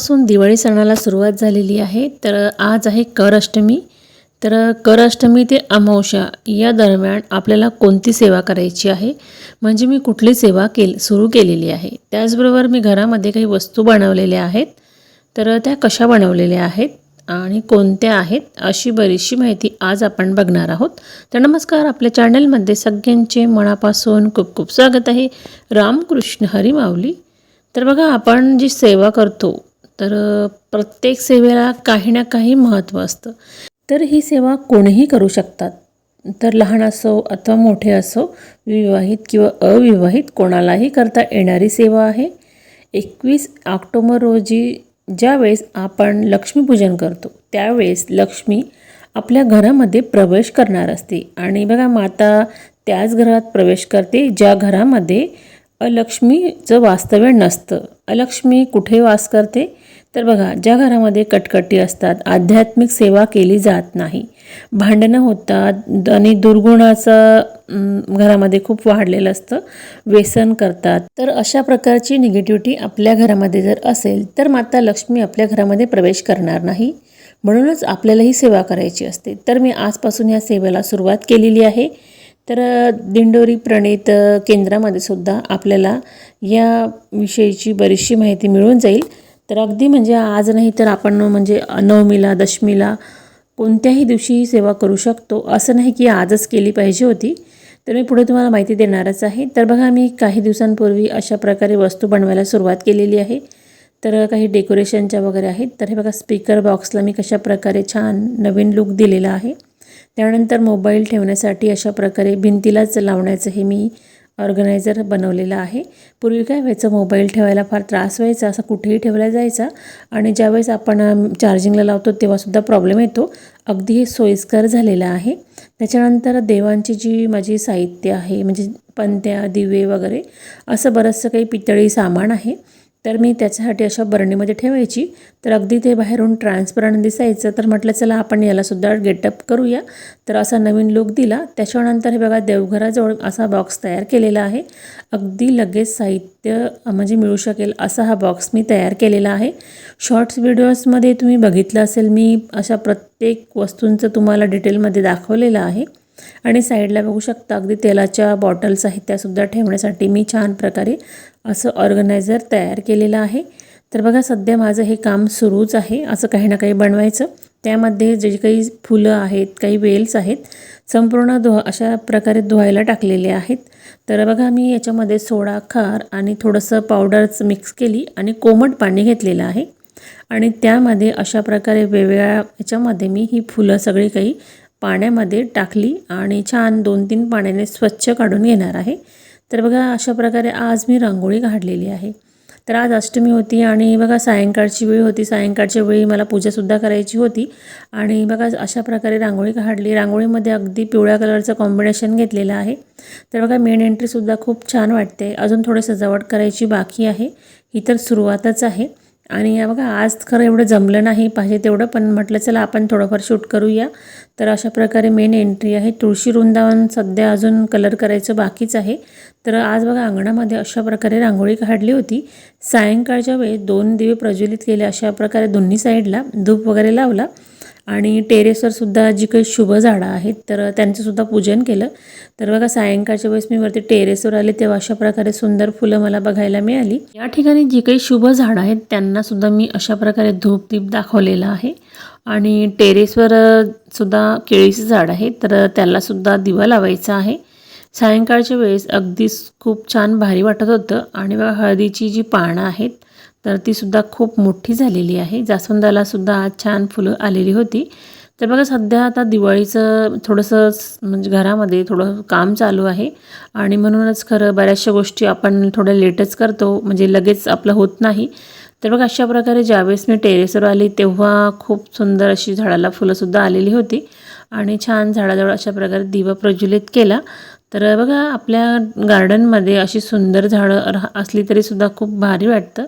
आजपासून दिवाळी सणाला सुरुवात झालेली आहे. तर आज आहे कर अष्टमी तर कर अष्टमी ते अमावस्या या दरम्यान आपल्याला कोणती सेवा करायची आहे? म्हणजे मी कुठली सेवा केल सुरू केलेली आहे? त्याचबरोबर मी घरामध्ये काही वस्तू बनवलेल्या आहेत. तर त्या कशा बनवलेल्या आहेत आणि कोणत्या आहेत अशी बरीचशी माहिती आज आपण बघणार आहोत. तर नमस्कार आपल्या चॅनलमध्ये सगळ्यांचे मनापासून खूप खूप स्वागत आहे. रामकृष्ण हरी माऊली. तर बघा आपण जी सेवा करतो तर प्रत्येक सेवेला काही ना काही महत्त्व असतं. तर ही सेवा कोणीही करू शकतात. तर लहान असो अथवा मोठे असो विवाहित किंवा अविवाहित कोणालाही करता येणारी सेवा आहे. एकवीस ऑक्टोबर रोजी ज्यावेळेस आपण लक्ष्मीपूजन करतो त्यावेळेस लक्ष्मी आपल्या घरामध्ये प्रवेश करणार असते. आणि बघा माता त्याच घरात प्रवेश करते ज्या घरामध्ये अलक्ष्मीचं वास्तव्य नसतं. अलक्ष्मी कुठे वास करते? तर बघा ज्या घरामध्ये कटकटी असतात आध्यात्मिक सेवा केली जात नाही. भांडणं होतात आणि दुर्गुणाचं घरामध्ये खूप वाढलेलं असतं. व्यसन करतात. तर अशा प्रकारची निगेटिव्हिटी आपल्या घरामध्ये जर असेल तर माता लक्ष्मी आपल्या घरामध्ये प्रवेश करणार नाही. म्हणूनच आपल्याला ही सेवा करायची असते. तर मी आजपासून या सेवेला सुरुवात केलेली आहे. तर दिंडोरी प्रणित केंद्रामध्ये सुद्धा आपल्याला या विषयीची बरीचशी माहिती मिळून जाईल. तर अगदी म्हणजे आज नाही तर आपण म्हणजे नवमीला दशमीला कोणत्याही दिवशी सेवा करू शकतो असं नाही की आजच केली पाहिजे होती. तर मी पुढे तुम्हाला माहिती देणारच आहे. तर बघा मी काही दिवसांपूर्वी अशा प्रकारे वस्तू बनवायला सुरुवात केलेली आहे. तर काही डेकोरेशनच्या वगैरे आहेत. तर हे बघा स्पीकर बॉक्सला मी कशा प्रकारे छान नवीन लुक दिलेला आहे. त्यानंतर मोबाईल ठेवण्यासाठी अशा प्रकारे भिंतीलाच लावण्याचं हे मी ऑर्गनायझर बनवलेलं आहे. पूर्वी काय व्हायचं मोबाईल ठेवायला फार त्रास व्हायचा असं कुठेही ठेवला जायचा आणि ज्यावेळेस आपण चार्जिंगला लावतो तेव्हासुद्धा प्रॉब्लेम येतो. अगदी हे सोयीस्कर झालेलं आहे. त्याच्यानंतर देवांची जी माझी साहित्य आहे म्हणजे पंत्या दिवे वगैरे असं बरंचसं काही पितळी सामान आहे. तर मी त्याच्यासाठी अशा बरणीमध्ये ठेवायची. तर अगदी ते बाहेरून ट्रान्सपरंट दिसायचं तर म्हटलं चला आपण यालासुद्धा गेटअप करूया. तर असा नवीन लुक दिला. त्याच्यानंतर हे बघा देवघराजवळ असा बॉक्स तयार केलेला आहे. अगदी लगेच साहित्य म्हणजे मिळू शकेल असा हा बॉक्स मी तयार केलेला आहे. शॉर्ट्स व्हिडिओजमध्ये तुम्ही बघितलं असेल मी अशा प्रत्येक वस्तूंचं तुम्हाला डिटेलमध्ये दाखवलेलं आहे. आणि साईडला बघू शकता अगदी तेलाच्या बॉटल्स आहेत त्यासुद्धा ठेवण्यासाठी मी छान प्रकारे असं ऑर्गनायझर तयार केलेलं आहे. तर बघा सध्या माझं हे काम सुरूच आहे असं काही ना काही बनवायचं. त्यामध्ये जे काही फुलं आहेत काही वेल्स आहेत संपूर्ण धु अशा प्रकारे धुवायला टाकलेले आहेत. तर बघा मी याच्यामध्ये सोडा खार आणि थोडंसं पावडरच मिक्स केली आणि कोमट पाणी घेतलेलं आहे. आणि त्यामध्ये अशा प्रकारे वेगवेगळ्या याच्यामध्ये मी ही फुलं सगळी काही पाण्यामध्ये टाकली आणि छान दोन तीन पाण्याने स्वच्छ काढून घेणार आहे. तर बघा अशा प्रकारे आज मी रांगोळी काढलेली आहे. तर आज अष्टमी होती आणि बघा सायंकाळची वेळ होती. सायंकाळच्या वेळी मला पूजासुद्धा करायची होती. आणि बघा अशा प्रकारे रांगोळी काढली. रांगोळीमध्ये अगदी पिवळ्या कलरचं कॉम्बिनेशन घेतलेलं आहे. तर बघा मेन एंट्रीसुद्धा खूप छान वाटते. अजून थोडी सजावट करायची बाकी आहे. ही तर सुरुवातच आहे. आणि या बघा आज खरं एवढं जमलं नाही पाहिजे तेवढं पण म्हटलं चला आपण थोडंफार शूट करूया. तर अशा प्रकारे मेन एंट्री आहे. तुळशी वृंदावन सध्या अजून कलर करायचं बाकीच आहे. तर आज बघा अंगणामध्ये अशा प्रकारे रांगोळी काढली होती. सायंकाळच्या वेळी दोन दिवे प्रज्वलित केले अशा प्रकारे दोन्ही साईडला धूप वगैरे लावला. आणि टेरेसवर सुद्धा जी काही शुभ झाडं आहेत तर त्यांचंसुद्धा पूजन केलं. तर बघा सायंकाळच्या वेळेस मी वरती टेरेसवर आले तेव्हा अशा प्रकारे सुंदर फुलं मला बघायला मिळाली. या ठिकाणी जी काही शुभ झाडं आहेत त्यांना सुद्धा मी अशा प्रकारे धूपदीप दाखवलेला आहे. आणि टेरेसवर सुद्धा केळीचं झाड आहे तर त्यालासुद्धा दिवा लावायचा आहे. सायंकाळच्या वेळेस अगदीच खूप छान भारी वाटत होतं. आणि बघा हळदीची जी पानं आहेत तर तीसुद्धा खूप मोठी झालेली आहे. जास्वंदालासुद्धा आज छान फुलं आलेली होती. तर बघा सध्या आता दिवाळीचं थोडंसं म्हणजे घरामध्ये थोडं काम चालू आहे. आणि म्हणूनच खरं बऱ्याचशा गोष्टी आपण थोड्या लेटच करतो म्हणजे लगेच आपलं होत नाही. तर बघा अशा प्रकारे ज्यावेळेस मी टेरेसवर आली तेव्हा खूप सुंदर अशी झाडाला फुलंसुद्धा आलेली होती. आणि छान झाडाजवळ अशा प्रकारे दिवा प्रज्वलित केला. तर बघा आपल्या गार्डनमध्ये अशी सुंदर झाडं राह असली तरीसुद्धा खूप भारी वाटतं.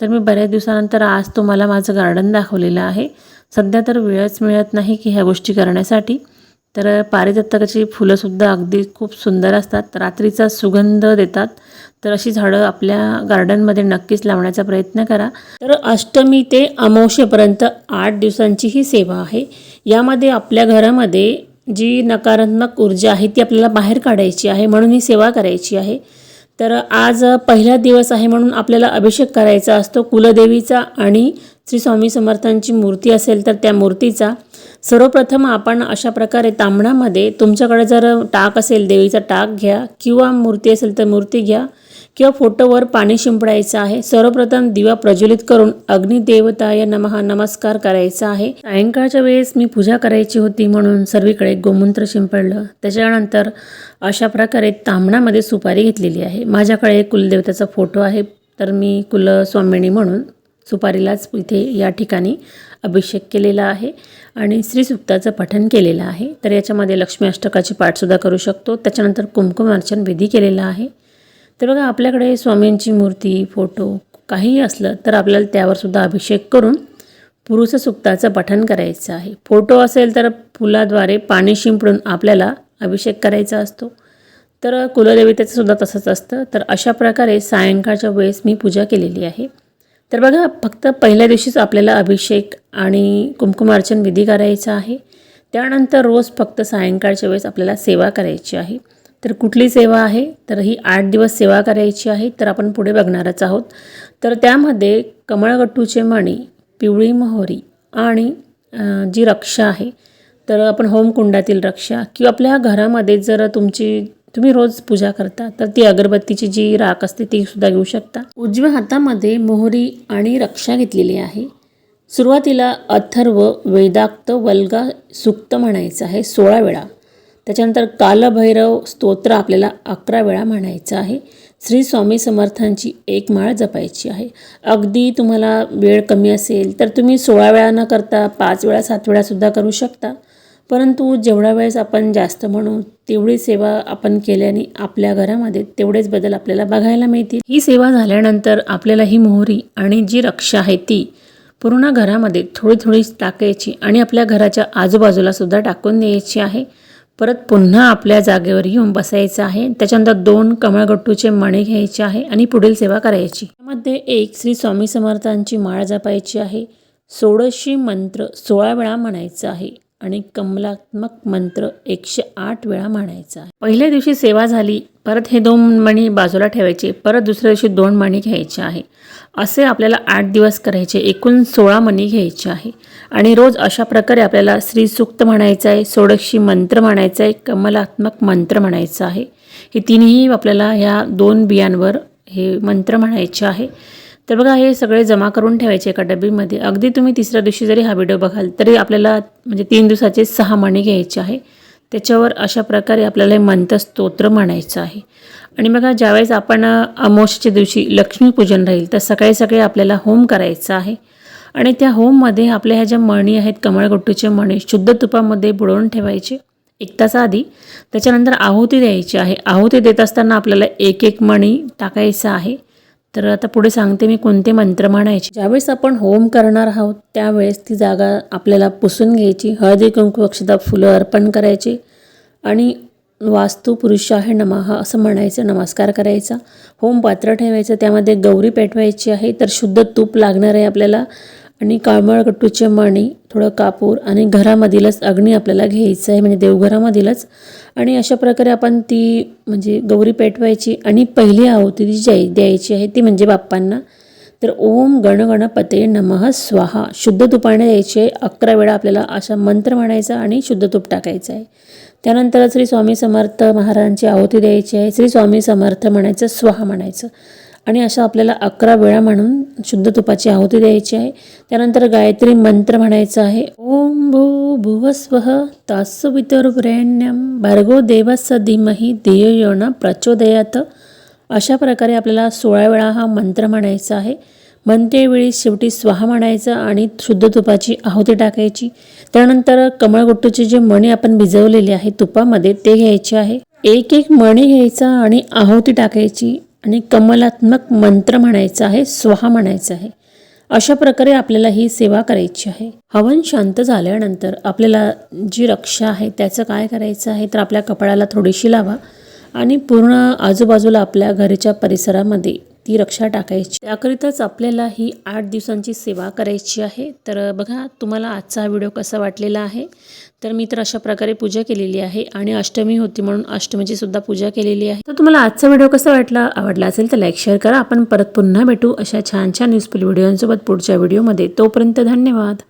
तर मी बऱ्याच दिवसानंतर आज तुम्हाला माझं गार्डन दाखवलेलं आहे. सध्या तर वेळच मिळत नाही की ह्या गोष्टी करण्यासाठी. तर पारिजातकाची फुलंसुद्धा अगदी खूप सुंदर असतात. रात्रीचा सुगंध देतात. तर अशी झाडं आपल्या गार्डनमध्ये नक्कीच लावण्याचा प्रयत्न करा. तर अष्टमी ते अमावशेपर्यंत आठ दिवसांची ही सेवा आहे. यामध्ये आपल्या घरामध्ये जी नकारात्मक ऊर्जा आहे ती आपल्याला बाहेर काढायची आहे म्हणून ही सेवा करायची आहे. तर आज पहिला दिवस आहे म्हणून आपल्याला अभिषेक करायचा असतो. कुलदेवीचा आणि श्री स्वामी समर्थांची मूर्ती असेल तर त्या मूर्तीचा. सर्वप्रथम आपण अशा प्रकारे तांबणामध्ये तुमच्याकडे जर टाक असेल देवीचा टाक घ्या किंवा मूर्ती असेल तर मूर्ती घ्या. किंवा फोटोवर पाणी शिंपडायचं आहे. सर्वप्रथम दिवा प्रज्वलित करून अग्निदेवताय नमहा नमस्कार करायचा आहे. सायंकाळच्या वेळेस मी पूजा करायची होती म्हणून सर्वीकडे गोमूत्र शिंपडलं. त्याच्यानंतर अशा प्रकारे तांबणामध्ये सुपारी घेतलेली आहे. माझ्याकडे कुलदेवताचा फोटो आहे. तर मी कुलस्वामिनी म्हणून सुपारीलाच इथे या ठिकाणी अभिषेक केलेला आहे आणि श्रीसुक्ताचं पठण केलेलं आहे. तर याच्यामध्ये लक्ष्मी अष्टकाची पाठसुद्धा करू शकतो. त्याच्यानंतर कुमकुम अर्चन विधी केलेला आहे. तर बघा आपल्याकडे स्वामींची मूर्ती फोटो काहीही असलं तर आपल्याला त्यावर सुद्धा अभिषेक करून पुरुष सुक्ताचं पठण करायचं आहे. फोटो असेल तर फुलाद्वारे पाणी शिंपडून आपल्याला अभिषेक करायचा असतो. तर कुलदेवतेचं सुद्धा तसंच असतं. तर अशा प्रकारे सायंकाळच्या वेळेस मी पूजा केलेली आहे. तर बघा फक्त पहिल्या दिवशीच आपल्याला अभिषेक आणि कुंकुमार्चन विधी करायचा आहे. त्यानंतर रोज फक्त सायंकाळच्या वेळेस आपल्याला सेवा करायची आहे. तर कुठली सेवा आहे? तर ही आठ दिवस सेवा करायची आहे तर आपण पुढे बघणारच आहोत. तर त्यामध्ये कमळगट्टूचे मणी पिवळी मोहरी आणि जी रक्षा आहे तर आपण होमकुंडातील रक्षा किंवा आपल्या घरामध्ये जर तुमची तुम्ही रोज पूजा करता तर ती अगरबत्तीची जी राख असते ती सुद्धा घेऊ शकता. उजव्या हातामध्ये मोहरी आणि रक्षा घेतलेली आहे. सुरुवातीला अथर्व वेदाक्त वल्गा सुक्त म्हणायचं आहे सोळा वेळा. त्याच्यानंतर कालभैरव स्तोत्र आपल्याला अकरा वेळा म्हणायचं आहे. श्री स्वामी समर्थांची एक माळ जपायची आहे. अगदी तुम्हाला वेळ कमी असेल तर तुम्ही सोळा वेळा न करता पाच वेळा सात वेळासुद्धा करू शकता. परंतु जेवढ्या वेळेस आपण जास्त म्हणू तेवढी सेवा आपण केल्याने आपल्या घरामध्ये तेवढेच बदल आपल्याला बघायला मिळतील. ही सेवा झाल्यानंतर आपल्याला ही मोहरी आणि जी रक्षा आहे ती पूर्ण घरामध्ये थोडी थोडी टाकायची आणि आपल्या घराच्या आजूबाजूला सुद्धा टाकून द्यायची आहे. परत पुन्हा आपल्या जागेवर येऊन बसायचं आहे. त्याच्यानंतर दोन कमळगट्टूचे मणे घ्यायचे आहे आणि पुढील सेवा करायची. त्यामध्ये एक श्री स्वामी समर्थांची माळ जपायची आहे. सोळशी मंत्र सोळा वेळा म्हणायचं आहे. आणि कमलात्मक मंत्र एकशे आठ वेळा म्हणायचा. आहे पहिल्या दिवशी सेवा झाली परत हे दोन मणी बाजूला ठेवायचे परत दुसऱ्या दिवशी दोन मणी घ्यायचे आहे. असे आपल्याला आठ दिवस करायचे एकूण सोळा मणी घ्यायचे आहे. आणि रोज अशा प्रकारे आपल्याला श्रीसूक्त म्हणायचं आहे सोडक्षी मंत्र म्हणायचं आहे कमलात्मक मंत्र म्हणायचं आहे. हे तिन्ही आपल्याला ह्या दोन बियांवर हे मंत्र म्हणायचे आहे. तर बघा हे सगळे जमा करून ठेवायचे एका डब्बीमध्ये. अगदी तुम्ही तिसऱ्या दिवशी जरी हा व्हिडिओ बघाल तरी आपल्याला म्हणजे तीन दिवसाचे सहा मणी घ्यायचे आहे. त्याच्यावर अशा प्रकारे आपल्याला हे मंत्र स्तोत्र म्हणायचं आहे. आणि बघा ज्यावेळेस आपण अमोशच्या दिवशी लक्ष्मीपूजन राहील तर सकाळी सकाळी आपल्याला होम करायचं आहे. आणि त्या होममध्ये आपल्या ह्या ज्या मणी आहेत कमळगुट्टूचे मणी शुद्ध तुपामध्ये बुडवून ठेवायचे एक तास आधी. त्याच्यानंतर आहुती द्यायची आहे. आहुती देत असताना आपल्याला एक एक मणी टाकायचा आहे. तर आता पुढे सांगते मी कोणते मंत्र म्हणायचे. ज्यावेळेस आपण होम करणार आहोत त्यावेळेस ती जागा आपल्याला पुसून घ्यायची. हळदी कुंकू अक्षता फुलं अर्पण करायची. आणि वास्तू आहे नमः असं म्हणायचं नमस्कार करायचा. होम पात्र ठेवायचं त्यामध्ये गौरी पेटवायची आहे. तर शुद्ध तूप लागणार आहे आपल्याला. आणि काळमळकट्टूचे मणी थोडं कापूर आणि घरामधीलच अग्नी आपल्याला घ्यायचं आहे म्हणजे देवघरामधीलच. आणि अशा प्रकारे आपण ती म्हणजे गौरी पेटवायची आणि पहिली आहुती जी जाई द्यायची आहे ती म्हणजे बाप्पांना. तर ओम गणगणपते नमः स्वाहा. शुद्ध तुपाने द्यायचे अकरा वेळा आपल्याला असा मंत्र म्हणायचा आणि शुद्ध तूप टाकायचं आहे. त्यानंतर श्री स्वामी समर्थ महाराजांची आहुती द्यायची आहे. श्री स्वामी समर्थ म्हणायचं स्वाहा म्हणायचं. आणि असं आपल्याला अकरा वेळा म्हणून शुद्ध तुपाची आहुती द्यायची आहे. त्यानंतर गायत्री मंत्र म्हणायचं आहे. ओम भू भुवस्व तासवितुर्वरेण्यम भार्गो देवस धीमही धियो यो न प्रचोदयात. अशा प्रकारे आपल्याला सोळा वेळा हा मंत्र म्हणायचा आहे. म्हणतेवेळी शेवटी स्वाहा म्हणायचं आणि शुद्ध तुपाची आहुती टाकायची. त्यानंतर कमळगुट्टूचे जे मणी आपण भिजवलेले आहे तुपामध्ये ते घ्यायचे आहे. एक एक मणी घ्यायचा आणि आहुती टाकायची. आणि कमलात्मक मंत्र म्हणायचा आहे स्वाहा म्हणायचं आहे. अशा प्रकारे आपल्याला ही सेवा करायची आहे. हवन शांत झाल्यानंतर आपल्याला जी रक्षा आहे त्याचं काय करायचं आहे तर आपल्या कपाळाला थोडीशी लावा आणि पूर्ण आजूबाजूला आपल्या घरच्या परिसरामध्ये ती रक्षा टाकायची. त्याकरिताच आपल्याला ही आठ दिवसांची सेवा करायची आहे. तर बघा तुम्हाला आजचा हा व्हिडिओ कसा वाटलेला आहे? तर मी तर अशा प्रकारे पूजा केलेली आहे आणि अष्टमी होती म्हणून अष्टमीची सुद्धा पूजा केलेली आहे. तर तुम्हाला आजचा व्हिडिओ कसा वाटला आवडला असेल तर लाईक शेअर करा. आपण परत पुन्हा भेटू अशा छान छान युजफुल व्हिडिओंसोबत पुढच्या व्हिडिओमध्ये तोपर्यंत धन्यवाद.